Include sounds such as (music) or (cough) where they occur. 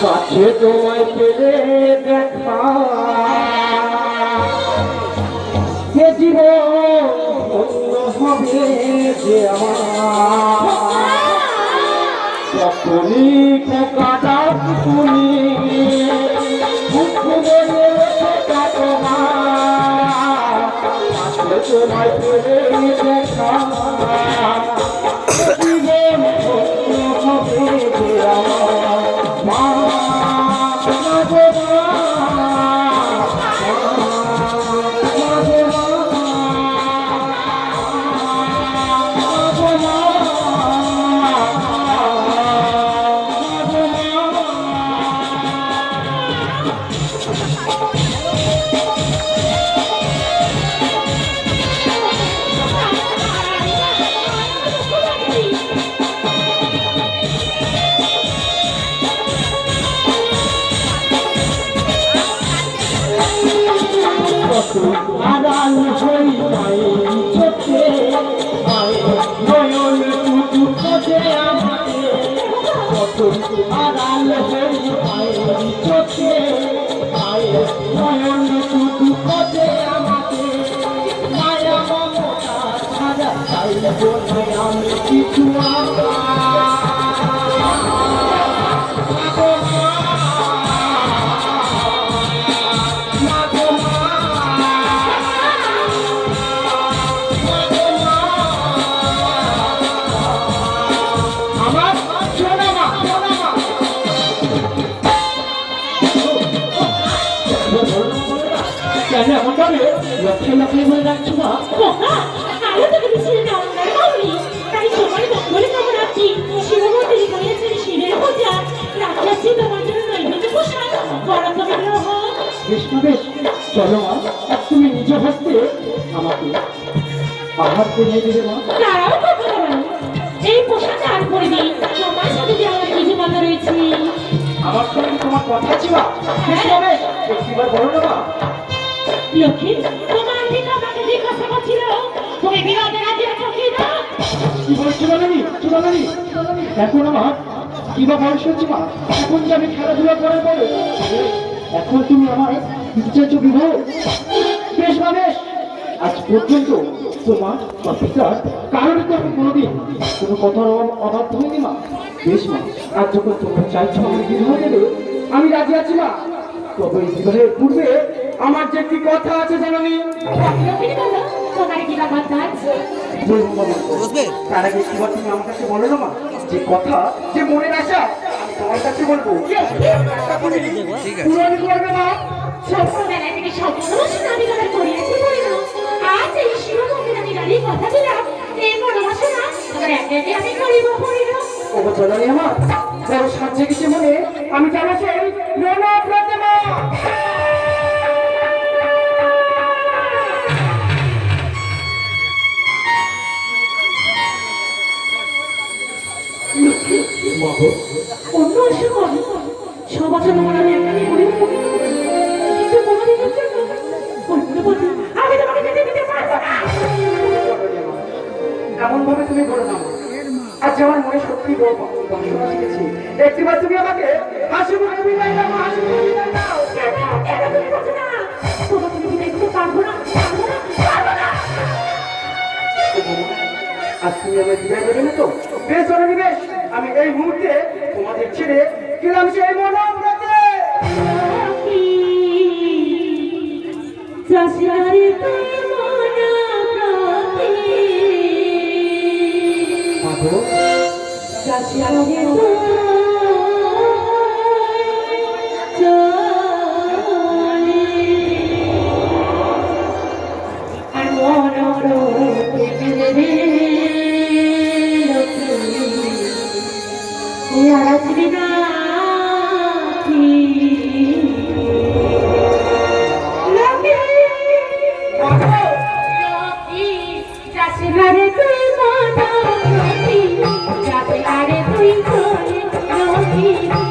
কাছে তোমায় পেলে দেখা কে জীবন হবে যে আমার যখনই কাটা তুমি পেলে দেখা কেন এমন ভাবে? লক্ষ্যে লক্ষ্যে বলে রাখছো না আরও তোকে দেওয়া নয় মামনি। তাই সবার মঙ্গলে কামনা রাখছি। শিবমন্দিরে করিয়েছেন শিবের পূজা। রাখিয়াছি তোমার জন্য নৈবেদ্য প্রসাদ। বরাদ্দ বিগ্রহ। বেশ বেশ চলো মা তুমি নিজ হস্তে আমাকে আহার করিয়ে দেবে মা এই পোশাক আর পরে দিই। তোমার সাথে যে আমার কিছু কথা রয়েছে। আমার সঙ্গে তোমার কথা ছিল একটিবার বলো না মা লক্ষ্মী, তোমার কি না? কি বলছো বলনি এখন আমার কি বা বয়স মা? এখন যে আমি খেলাধুলা করার পরে, এখন তুমি আমার চাইছো বিবাহ বেশ মা আজ পর্যন্ত তোমার বা পিতার কারণে তো আমি কোনোদিন কোনো কথার অবাধ- অবাধ্য হইনি মা। বেশ মা, আজ যখন তোমরা চাইছো বিবাহ দেবে, আমি রাজি আছি মা। তবে এই বিবাহের পূর্বে আমার যে একটি কথা আছে জানানি? লক্ষ্মী বলো, তোমার কি কথা আছে? তার তুমি আমার কাছে বলো না মা যে কথা যে মনের আশা আমি তোমার কাছে বলব। পূরণ করবে মা ছোটবেলা থেকে স্বপ্ন আমি কথা করিয়াছি বলিল আজ এই শিবমন্দির আমি দাঁড়িয়ে কথা দিলাম। এই মনোবাসনা আমার একে একে আমি করিব করিল ও জননী আমার বড় সাহায্যে কিছু মনে। আমি জানা রণ প্রতিমা। অন্য এসে কর সবার জন্য মনে আমি একটা কিন্তু তোমাকে যেতে দিতে পারব না। এমন ভাবে তুমি না। আজ আমার মনে সত্যি বাসনা শিখেছি। একটিবার তুমি আমাকে হাসি মুখে বিদায় দাও মুখে বিদায় দাও। আজ তুমি আমার বিদায় দেবে না তো? বেশ জননী বেশ। আমি এই মুহূর্তে তোমাদের ছেড়ে গেলাম সেই মনোব্রতে চাষিয়ারে Thank (laughs) you.